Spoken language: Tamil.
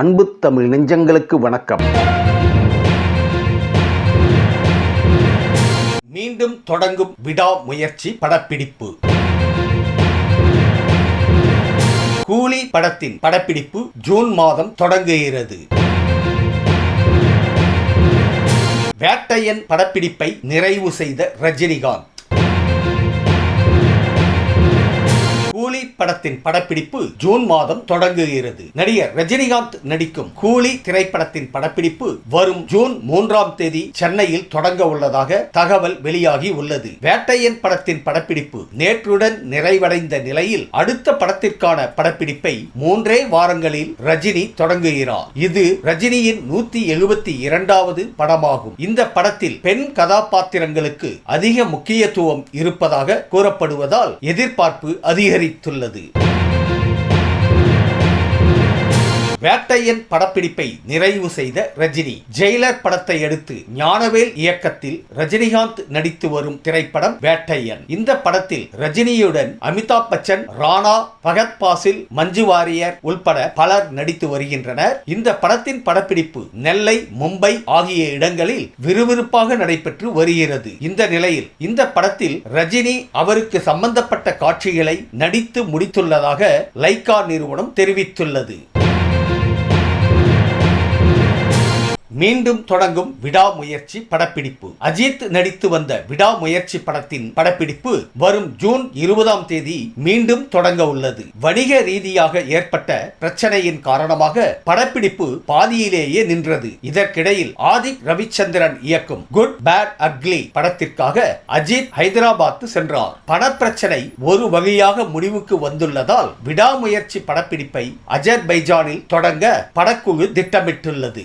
அன்பு தமிழ் நெஞ்சங்களுக்கு வணக்கம். மீண்டும் தொடங்கும் விடா முயற்சி படப்பிடிப்பு. கூலி படத்தின் படப்பிடிப்பு ஜூன் மாதம் தொடங்குகிறது. வேட்டையன் படப்பிடிப்பை நிறைவு செய்த ரஜினிகாந்த். கூலி படத்தின் படப்பிடிப்பு ஜூன் மாதம் தொடங்குகிறது. நடிகர் ரஜினிகாந்த் நடிக்கும் கூலி திரைப்படத்தின் படப்பிடிப்பு வரும் ஜூன் மூன்றாம் தேதி சென்னையில் தொடங்க உள்ளதாக தகவல் வெளியாகி உள்ளது. வேட்டையன் படத்தின் படப்பிடிப்பு நேற்றுடன் நிறைவடைந்த நிலையில் அடுத்த படத்திற்கான படப்பிடிப்பை மூன்றே வாரங்களில் ரஜினி தொடங்குகிறார். இது ரஜினியின் நூத்தி எழுபத்தி இரண்டாவது படமாகும். இந்த படத்தில் பெண் கதாபாத்திரங்களுக்கு அதிக முக்கியத்துவம் இருப்பதாக கூறப்படுவதால் எதிர்பார்ப்பு அதிகரித்து அதிகரித்துள்ளது வேட்டையன் படப்பிடிப்பை நிறைவு செய்த ரஜினி. ஜெயிலர் படத்தை அடுத்து ஞானவேல் இயக்கத்தில் ரஜினிகாந்த் நடித்து வரும் திரைப்படம் வேட்டையன். இந்த படத்தில் ரஜினியுடன் அமிதாப் பச்சன் ராணா பகத் பாசில் மஞ்சு வாரியர் உள்பட பலர் நடித்து வருகின்றனர். இந்த படத்தின் படப்பிடிப்பு நெல்லை மும்பை ஆகிய இடங்களில் விறுவிறுப்பாக நடைபெற்று வருகிறது. இந்த நிலையில் இந்த படத்தில் ரஜினி அவருக்கு சம்பந்தப்பட்ட காட்சிகளை நடித்து முடித்துள்ளதாக லைகா நிறுவனம் தெரிவித்துள்ளது. மீண்டும் தொடங்கும் விடாமுயற்சி படப்பிடிப்பு. அஜித் நடித்து வந்த விடாமுயற்சி படத்தின் படப்பிடிப்பு வரும் ஜூன் இருபதாம் தேதி மீண்டும் தொடங்க உள்ளது. வணிக ரீதியாக ஏற்பட்ட பிரச்சனையின் காரணமாக படப்பிடிப்பு பாதியிலேயே நின்றது. இதற்கிடையில் ஆதிக் ரவிச்சந்திரன் இயக்கும் குட் பேட் அக்லி படத்திற்காக அஜித் ஹைதராபாத் சென்றார். பணப்பிரச்சனை ஒரு வகையாக முடிவுக்கு வந்துள்ளதால் விடாமுயற்சி படப்பிடிப்பை அஜர்பைஜானில் தொடங்க படக்குழு திட்டமிட்டுள்ளது.